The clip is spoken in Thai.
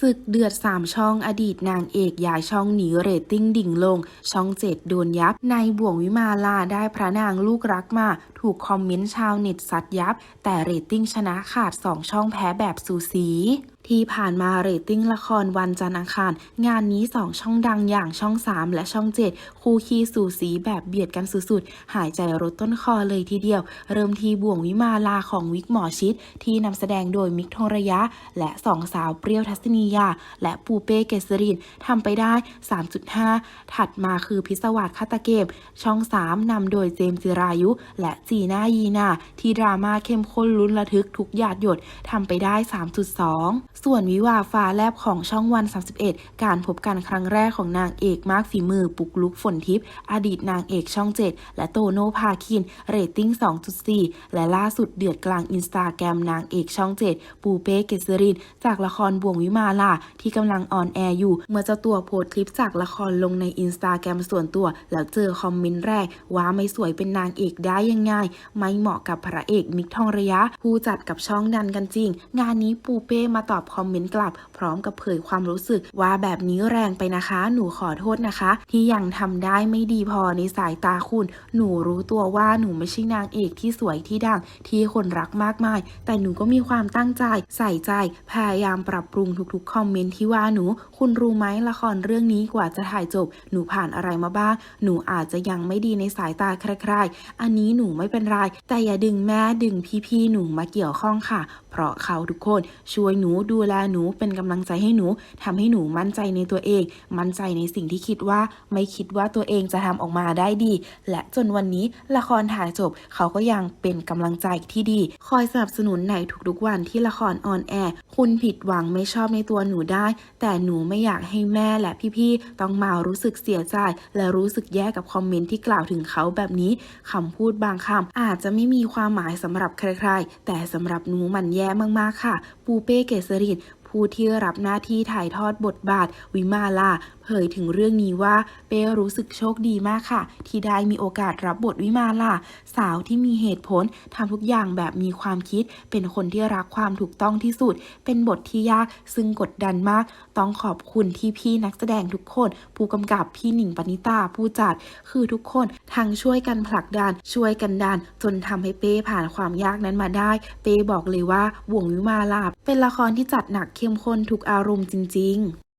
ศึกเดือด 3 ช่องอดีตนางเอกย้ายช่องหนีเรตติ้งดิ่งลง ช่องเจ็ดโดนยับ ในบ่วงวิมาลาได้พระนางลูกรักมา ถูกคอมเมนต์ชาวเน็ตซัดยับ แต่เรตติ้งชนะขาด 2 ช่องแพ้แบบสูสีที่ผ่านมาเรตติ้งละครวันจันทร์อังคาร งานนี้ 2 ช่องดังอย่างช่อง 3 และช่อง 7 คู่คีสูสีแบบเบียดกันสุดๆ หายใจรถต้นคอเลยทีเดียว เริ่มที่บ่วงวิมาลาของวิกหมอชิด ที่นำแสดงโดยมิกทองระยะ และสองสาวเปรี้ยวทัศนียา และปูเป้เกษรินทำไปได้ 3.5 ถัดมาคือพิศวาสฆาตเกม ช่อง 3นำโดยเจมส์จิรายุ และจีน่ายีนาที่ดราม่าเข้มข้นลุ้นระทึกทุกหยาดหยดทำไปได้ 3.2 ส่วนวิวาฟ้าแลบของช่องวัน 31 การพบกันครั้งแรกของนางเอกมากฝีมือปุกลุกฝนทิพย์อดีตนางเอกช่อง 7 และโตโนภาคิน เรตติ้ง 2.4 และล่าสุดเดือดกลางอินสตาแกรมนางเอกช่อง 7 ปูเป้เกษริน จากละครบ่วงวิมาลาที่กำลังออนแอร์อยู่ เมื่อเจ้าตัวโพสต์คลิปจากละครลงในอินสตาแกรมส่วนตัว แล้วเจอคอมเมนต์แรกว่าไม่สวยเป็นนางเอกได้ยังไงไม่เหมาะกับพระเอกมิกทองระยะ ผู้จัดกับช่องดันกันจริง งานนี้ปูเป้มาตอบคอมเมนต์กลับ พร้อมกับเผยความรู้สึกว่าแบบนี้แรงไปนะคะ หนูขอโทษนะคะ ที่ยังทำได้ไม่ดีพอในสายตาคุณ หนูรู้ตัวว่าหนูไม่ใช่นางเอกที่สวยที่ดังที่คนรักมากมาย แต่หนูก็มีความตั้งใจใส่ใจ พยายามปรับปรุงทุกๆคอมเมนต์ที่ว่าหนู คุณรู้ไหมละครเรื่องนี้กว่าจะถ่ายจบ หนูผ่านอะไรมาบ้าง หนูอาจจะยังไม่ดีในสายตาใครๆ อันนี้หนูไม่เป็นไร แต่อย่าดึงแม่ดึงพี่ๆหนูมาเกี่ยวข้องค่ะ เพราะเขาทุกคนช่วยหนูดูแลหนูเป็นกำลังใจให้หนูทำให้หนูมั่นใจในตัวเอง มั่นใจในสิ่งที่คิดว่าไม่คิดว่าตัวเองจะทำออกมาได้ดี และจนวันนี้ละครถ่ายจบเขาก็ยังเป็นกำลังใจที่ดี คอยสนับสนุนในทุกๆวันที่ละครออนแอร์คุณผิดหวังไม่ชอบในตัวหนูได้ แต่หนูไม่อยากให้แม่และพี่ๆ ต้องมารู้สึกเสียใจ และรู้สึกแย่กับคอมเมนต์ที่กล่าวถึงเขาแบบนี้คำพูดบางคำอาจจะไม่มีความหมายสำหรับใครๆ แต่สำหรับหนูมันแย่มากๆค่ะ ปูเป้เกษรินผู้ที่รับหน้าที่ถ่ายทอดบทบาท วิมาลาเผยถึงเรื่องนี้ว่าเป้รู้สึกโชคดีมากค่ะ ที่ได้มีโอกาสรับบทวิมาลาสาวที่มีเหตุผลทำทุกอย่างแบบมีความคิด เป็นคนที่รักความถูกต้องที่สุด เป็นบทที่ยากซึ่งกดดันมาก ต้องขอบคุณที่พี่นักแสดงทุกคน ผู้กำกับพี่หนิงปณิตาผู้จัด คือทุกคนทั้งช่วยกันผลักดันช่วยกันดัน จนทำให้เป้ผ่านความยากนั้นมาได้ เป้บอกเลยว่าวงวิมาลาเป็นละครที่จัดหนักเข้มข้นทุกอารมณ์จริง ๆ